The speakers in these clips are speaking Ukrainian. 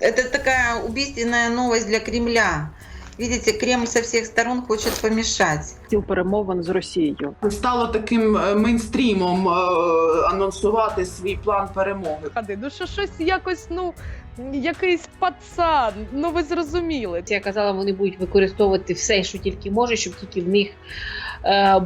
Это такая убийственная новость для Кремля. Видите, Кремль со всех сторон хочет помешать. Стіл перемовин з Росією. Стало таким е, мейнстрімом е, анонсувати свій план перемоги. Ну що щось якось, ну, якийсь пацан, ну ви зрозуміли. Я казала, вони будуть використовувати все, що тільки може, щоб тільки в них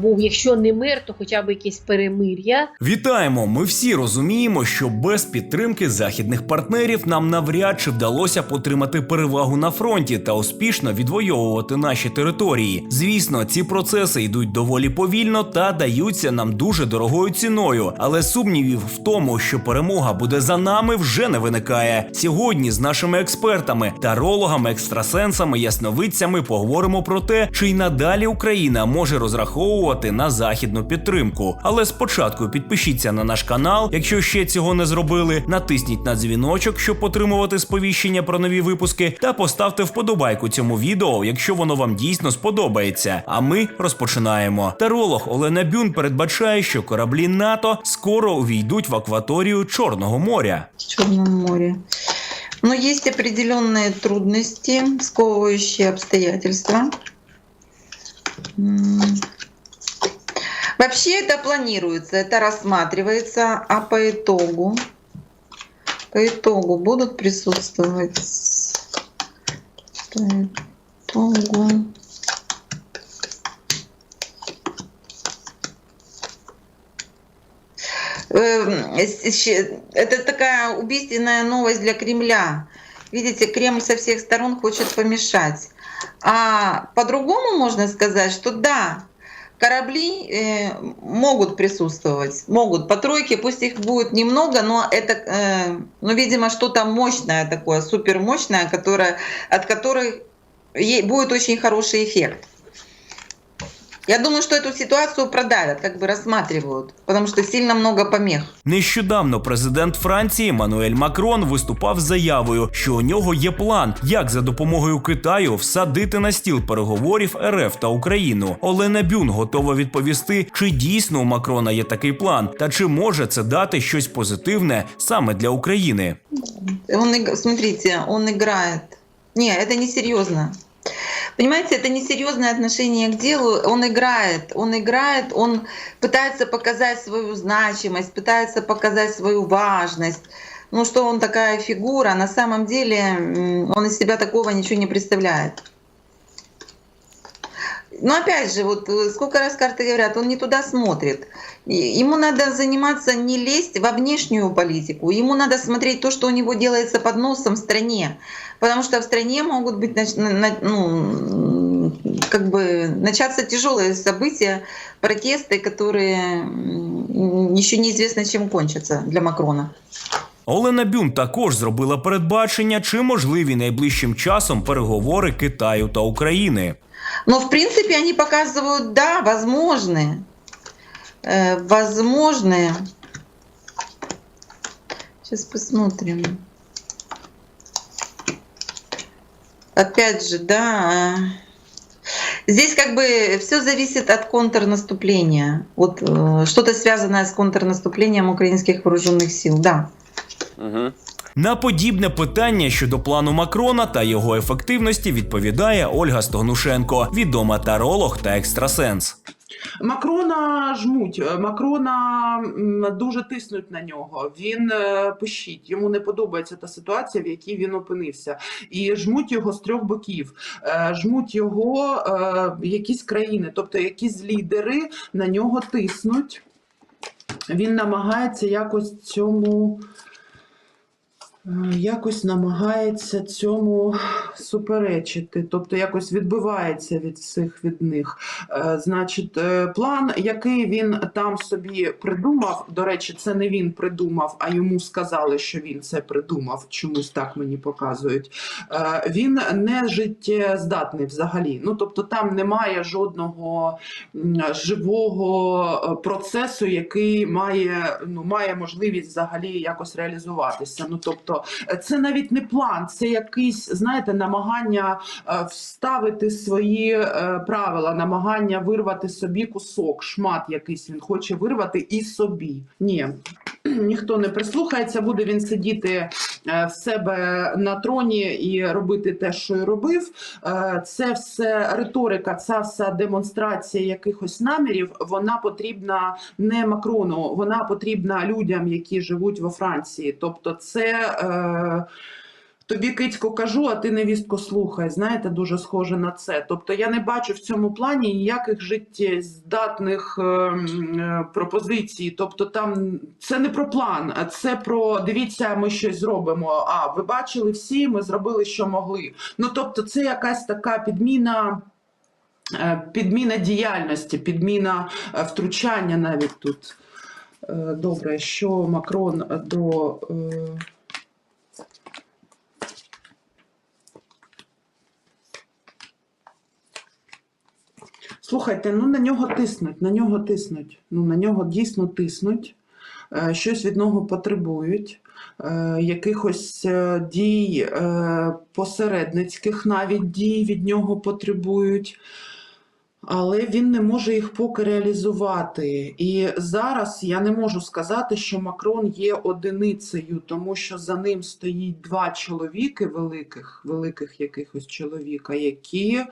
був, якщо не мир, то хоча б якесь перемир'я. Вітаємо! Ми всі розуміємо, що без підтримки західних партнерів нам навряд чи вдалося потримати перевагу на фронті та успішно відвоювати наші території. Звісно, ці процеси йдуть доволі повільно та даються нам дуже дорогою ціною. Але сумнівів в тому, що перемога буде за нами, вже не виникає. Сьогодні з нашими експертами, тарологами, екстрасенсами, ясновидцями поговоримо про те, чи й надалі Україна може розраховувати на західну підтримку. Але спочатку підпишіться на наш канал, якщо ще цього не зробили. Натисніть на дзвіночок, щоб отримувати сповіщення про нові випуски, та поставте вподобайку цьому відео, якщо воно вам дійсно сподобається. А ми розпочинаємо. Таролог Олена Бюн передбачає, що кораблі НАТО скоро увійдуть в акваторію Чорного моря. в Черном море. Но есть определенные трудности, сковывающие обстоятельства. Вообще это планируется, это рассматривается, а по итогу, по итогу будут присутствовать, по итогу, Эм, это такая убийственная новость для Кремля. Видите, Кремль со всех сторон хочет помешать. А по-другому можно сказать, что да, корабли э, могут присутствовать, могут по тройке, пусть их будет немного, но это, э, ну, видимо, что-то мощное такое, супермощное, которое, от которых е- будет очень хороший эффект. Я думаю, что эту ситуацию продавят, как бы рассматривают, потому что сильно много помех. Нещодавно президент Франції Мануель Макрон виступав з заявою, що у нього є план, як за допомогою Китаю всадити на стіл переговорів РФ та Україну. Олена Бюн готова відповісти, чи дійсно у Макрона є такий план, та чи може це дати щось позитивне саме для України. Он, иг- смотрите, он играет. Не, это не серьезно. Понимаете, это несерьезное отношение к делу. Он играет, он играет, он пытается показать свою значимость, пытается показать свою важность. Ну что он такая фигура, на самом деле он из себя такого ничего не представляет. Но опять же, вот э, сколько раз карты говорят, он не туда смотрит. И Ему надо заниматься не лезть во внешнюю политику, ему надо смотреть то, что у него делается под носом в стране. Потому что в стране могут быть нач- на- на- ну, как бы начаться тяжелые события, протесты, которые м, еще неизвестно чем кончатся для Макрона. Олена Бюн також зробила передбачення, чи можливі найближчим часом переговори Китаю та України. Но в принципе они показывают, да, возможны. Э, возможны. Сейчас посмотрим. Опять же, да. Здесь как бы все зависит от контрнаступления. Вот э, что-то связанное с контрнаступлением украинских вооруженных сил, да. На подібне питання щодо плану Макрона та його ефективності відповідає Ольга Стогнушенко, відома таролог та екстрасенс. Макрона жмуть, Макрона дуже тиснуть на нього. Він е, пищить, йому не подобається та ситуація, в якій він опинився. І жмуть його з трьох боків. Е, Жмуть його е, якісь країни, тобто якісь лідери на нього тиснуть. Він намагається якось цьому. Е, Якось намагається цьому суперечити, тобто якось відбивається від всіх від них. Е, Значить, е, план, який він там собі придумав, до речі, це не він придумав, а йому сказали, що він це придумав. Чомусь так мені показують. Він не життєздатний взагалі. Ну тобто, там немає жодного живого процесу, який має, ну, має можливість взагалі якось реалізуватися. Ну тобто, Тобто, е, це навіть не план, це якийсь, знаєте, намагання е, вставити свої е, правила, намагання вирвати собі кусок, шмат якийсь він хоче вирвати і собі. Ні, ніхто не прислухається, буде він сидіти в себе на троні і робити те, що й робив. Це все риторика, ця вся демонстрація якихось намірів. Вона потрібна не Макрону, вона потрібна людям, які живуть во Франції. Тобто, це. Е, Тобі кицько кажу, а ти невістко слухай. Знаєте, дуже схоже на це. Тобто я не бачу в цьому плані ніяких життєздатних е, е, пропозицій. Тобто, там це не про план, а це про дивіться, ми щось зробимо. А ви бачили всі, ми зробили, що могли. Ну тобто, це якась така підміна. е, Підміна діяльності, підміна втручання навіть тут. Добре, що Макрон до Слухайте, ну на нього тиснуть, на нього тиснуть. Ну на нього дійсно тиснуть, е, щось від нього потребують, е, якихось е, дій посередницьких навіть дій від нього потребують. Але він не може їх поки реалізувати. І зараз я не можу сказати, що Макрон є одиницею, тому що за ним стоїть два чоловіки великих, великих якихось чоловіка, які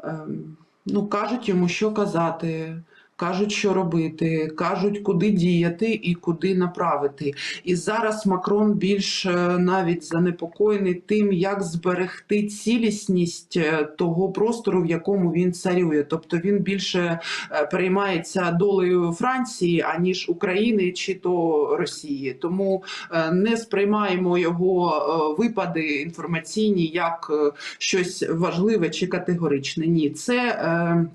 ем, ну, кажуть йому, що казати, кажуть, що робити, кажуть, куди діяти і куди направити. І зараз Макрон більш е, навіть занепокоєний тим, як зберегти цілісність е, того простору, в якому він царює. Тобто він більше е, переймається долею Франції, аніж України чи то Росії. Тому не сприймаємо його випади інформаційні як щось важливе чи категоричне. Ні, це.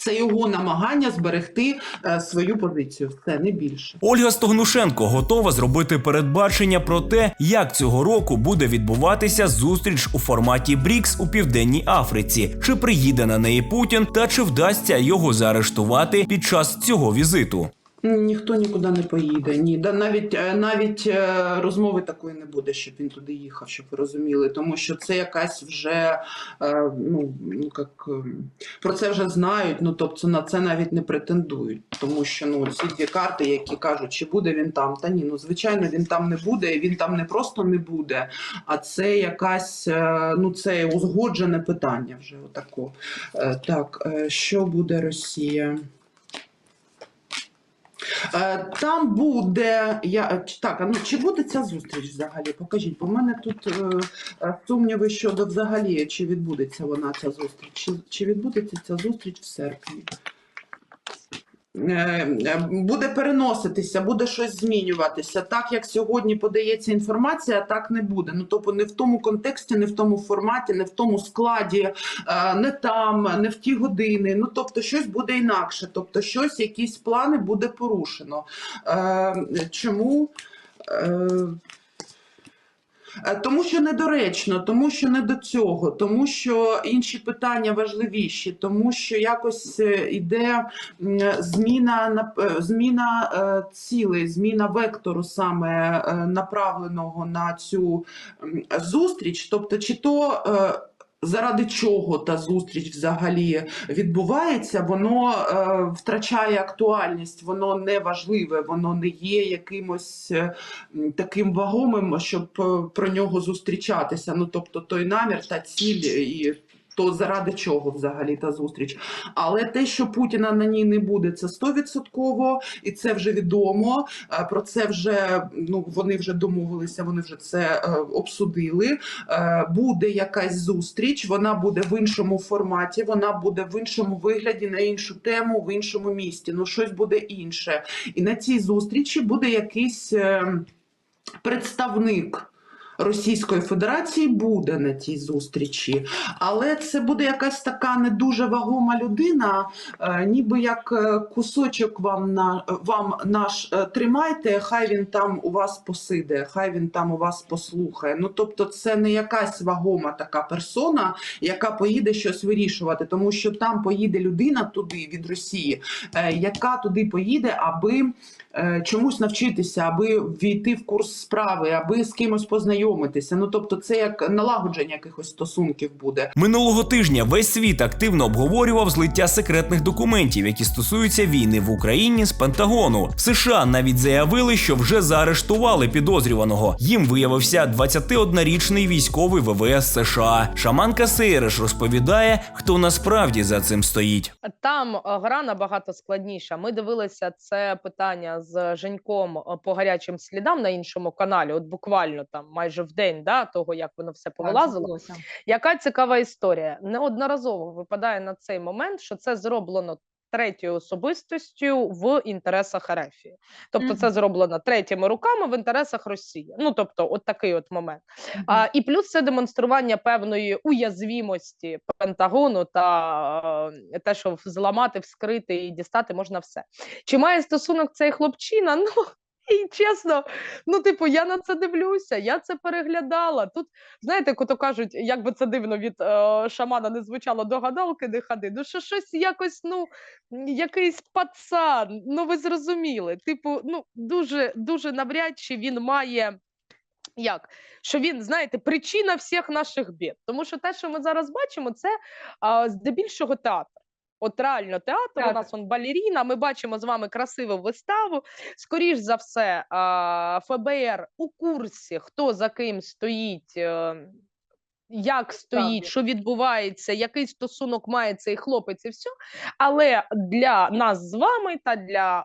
Це його намагання зберегти е, свою позицію. Це не більше. Ольга Стогнушенко готова зробити передбачення про те, як цього року буде відбуватися зустріч у форматі БРІКС у південній Африці, чи приїде на неї Путін, та чи вдасться його заарештувати під час цього візиту. Ніхто нікуди не поїде. Ні, да навіть е, навіть е, розмови такої не буде, щоб він туди їхав, щоб ви розуміли. Тому що це якась вже е, ну, ну як про це вже знають. Ну тобто на це навіть не претендують. Тому що ну ці дві карти, які кажуть, чи буде він там, та ні, ну звичайно, він там не буде. Він там не просто не буде, а це якась ну це узгоджене питання. Вже отако. Так, що буде Росія? Е, Там буде я е, так. А ну чи буде ця зустріч взагалі? Покажіть, бо в мене тут е, сумніви щодо взагалі, чи відбудеться вона ця зустріч, чи відбудеться ця зустріч в серпні. Е, е, Буде переноситися, буде щось змінюватися. Так як сьогодні подається інформація, так не буде. Ну тобто не в тому контексті, не в тому форматі, не в тому складі, е, не там, не в ті години. Ну тобто, щось буде інакше. Тобто, щось, якісь плани буде порушено. Чому? Е, Е, Тому що недоречно, тому що не до цього, тому що інші питання важливіші, тому що якось йде зміна нап- е, зміна е, цілей, зміна вектору саме е, направленого на цю зустріч. Тобто, чи то е, заради чого та зустріч взагалі відбувається, воно е, втрачає актуальність, воно не важливе, воно не є якимось. е, таким вагомим, щоб е, про нього зустрічатися. Ну тобто той намір та ціль і. То заради чого взагалі та зустріч? Але те, що Путіна на ній не буде, це стовідсотково, і це вже відомо. Е, Про це вже ну вони вже домовилися, вони вже це е, обсудили. Е, Буде якась зустріч, вона буде в іншому форматі, вона буде в іншому вигляді, на іншу тему, в іншому місті. Ну щось буде інше. І на цій зустрічі буде якийсь. е, представник Російської Федерації буде на цій зустрічі, але це буде якась така не дуже вагома людина, е, ніби як е, кусочок вам на вам наш е, тримайте, хай він там у вас посиде, хай він там у вас послухає. Ну тобто, це не якась вагома така персона, яка поїде щось вирішувати, тому що там поїде людина туди від Росії, яка туди поїде, аби чомусь навчитися, аби війти в курс справи, аби з кимось познайомитися. Знайомитися. Ну тобто, це як налагодження якихось стосунків буде. Минулого тижня весь світ активно обговорював злиття секретних документів, які стосуються війни в Україні з Пентагону. США навіть заявили, що вже заарештували підозрюваного. Їм виявився 21-річний військовий ВВС США. Шаманка Сейреш розповідає, хто насправді за цим стоїть. Там е, гра набагато складніша. Ми дивилися це питання з Женьком е, по гарячим слідам на іншому каналі. От буквально там майже в день да, того, як воно все повилазило. Яка цікава історія? Неодноразово випадає на цей момент, що це зроблено третьою особистостю в інтересах Ерефії. Тобто, це зроблено третіми руками в інтересах Росії. Ну тобто, от такий от момент. А, і плюс це демонстрування певної уязвімості Пентагону та е, те, що зламати, вскрити і дістати можна все. Чи має стосунок цей хлопчина? Ну і чесно, ну типу, я на це дивлюся, я це переглядала. Тут знаєте, кото кажуть, як би це дивно від е, шамана не звучало до гадалки, не ходи. Ну що щось якось, ну якийсь пацан. Ну ви зрозуміли. Типу, ну дуже дуже навряд чи він має. Як? Що він, знаєте, причина всіх наших бід. Тому що те, що ми зараз бачимо, це а, здебільшого театр. От реально театр, у Так. нас он балеріна, ми бачимо з вами красиву виставу. Скоріш за все, ФБР у курсі, хто за ким стоїть, е, як стоїть, що відбувається, який стосунок має цей хлопець і все. Але для нас з вами та для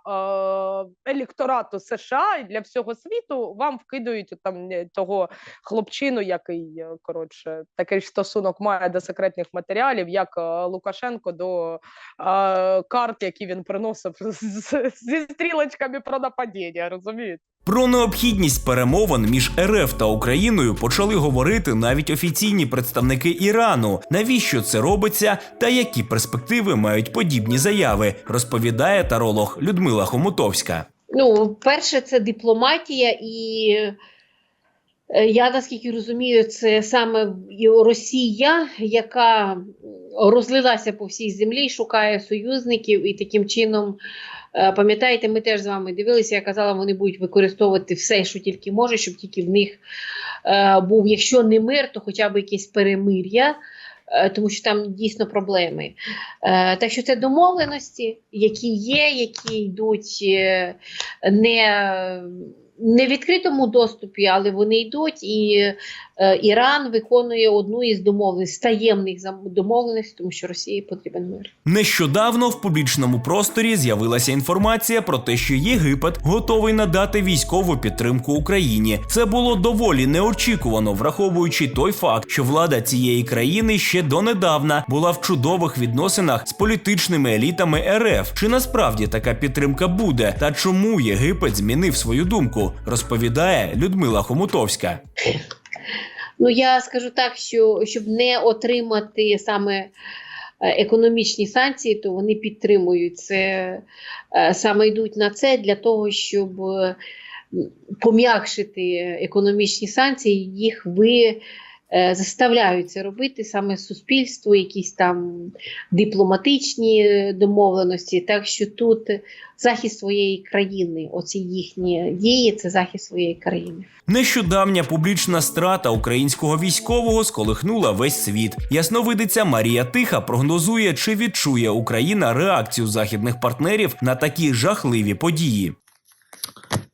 е, електорату США і для всього світу вам вкидають там е, того хлопчину, який е, коротше такий ж стосунок має до секретних матеріалів, як е, Лукашенко до е, карт, які він приносив з- зі стрілочками про нападіння. Розумієте? Про необхідність перемовин між РФ та Україною почали говорити навіть офіційні представники Ірану. Навіщо це робиться та які перспективи мають подібні заяви, розповідає таролог Людмила Хомутовська. Ну, перше, це дипломатія, і е, я наскільки розумію, це саме Росія, яка розлилася по всій землі, шукає союзників і таким чином. Е, Пам'ятаєте, ми теж з вами дивилися, я казала, вони будуть використовувати все, що тільки може, щоб тільки в них е, був, якщо не мир, то хоча б якесь перемир'я, е, тому що там дійсно проблеми. Так що це домовленості, які є, які йдуть не, не в відкритому доступі, але вони йдуть, і е, Іран виконує одну із домовленостей, таємних домовленостей, тому що Росії потрібен мир. Нещодавно в публічному просторі з'явилася інформація про те, що Єгипет готовий надати військову підтримку Україні. Це було доволі неочікувано, враховуючи той факт, що влада цієї країни ще донедавна була в чудових відносинах з політичними елітами РФ. Чи насправді така підтримка буде? Та чому Єгипет змінив свою думку? Розповідає Людмила Хомутовська. Ну я скажу так, що щоб не отримати саме е, економічні санкції, то вони підтримують це, е, саме йдуть на це для того, щоб е, пом'якшити економічні санкції, їх ви. Е, Заставляють це робити саме суспільство, якісь там дипломатичні е, домовленості. Так що тут захист своєї країни, оці їхні дії, це захист своєї країни. Нещодавня публічна страта українського військового сколихнула весь світ. Ясновидиця Марія Тиха прогнозує, чи відчує Україна реакцію західних партнерів на такі жахливі події.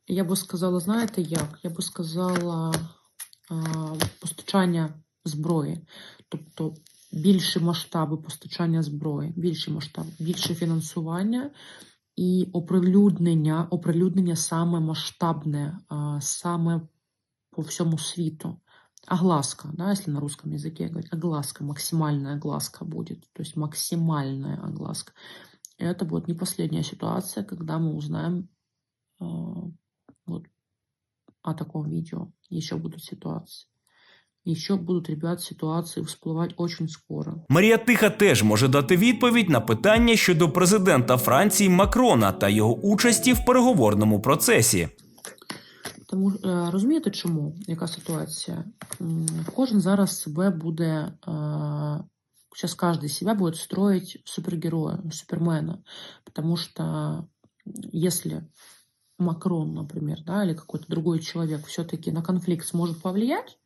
Я би сказала, знаєте як? Я би сказала постачання зброї, тобто більші масштаби постачання зброї, більші масштаби, більше фінансування і оприлюднення, оприлюднення саме масштабне, а, саме по всьому світу. Огласка, да, если на русском языке говорить, огласка, максимальная огласка будет, то есть максимальная огласка. И это будет не последняя ситуация, когда мы узнаем а, вот о таком видео. Еще будут ситуации. Еще будут, ребят, ситуации всплывать очень скоро. Марія Тиха теж може дати відповідь на питання щодо президента Франції Макрона та його участі в переговорному процесі. Тому е, розумієте, чому? Яка ситуація? Кожен зараз себе буде, е, сейчас каждый себя будет строить супергероя, супермена. Потому что м, если Макрон, например, да, или какой-то другой человек все-таки на конфликт сможет повлиять,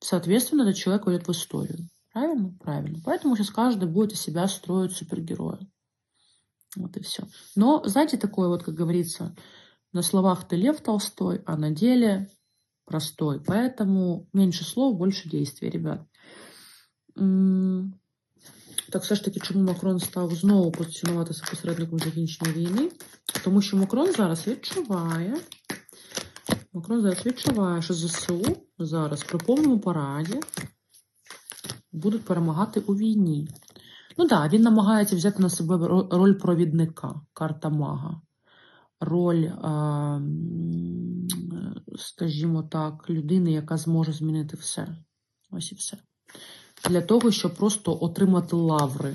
соответственно, этот человек войдет в историю. Правильно? Правильно. Поэтому сейчас каждый будет из себя строить супергероя. Вот и все. Но, знаете, такое вот, как говорится, на словах ты Лев Толстой, а на деле простой. Поэтому меньше слов, больше действий, ребят. Так все ж таки, чому Макрон став знову позиціонуватися посередником закінчення війни? Тому що Макрон зараз відчуває, Макрон зараз відчуває, що ЗСУ зараз при повному параді будуть перемагати у війні. Ну так, він намагається взяти на себе роль провідника, карта мага, роль, скажімо так, людини, яка зможе змінити все. Ось і все. Для того, щоб просто отримати лаври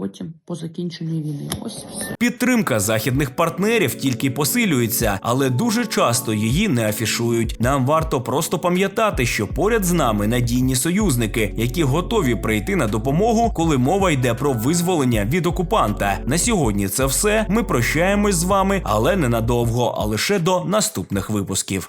потім по закінченню війни. Ось все. Підтримка західних партнерів тільки посилюється, але дуже часто її не афішують. Нам варто просто пам'ятати, що поряд з нами надійні союзники, які готові прийти на допомогу, коли мова йде про визволення від окупанта. На сьогодні це все. Ми прощаємось з вами, але ненадовго, а лише до наступних випусків.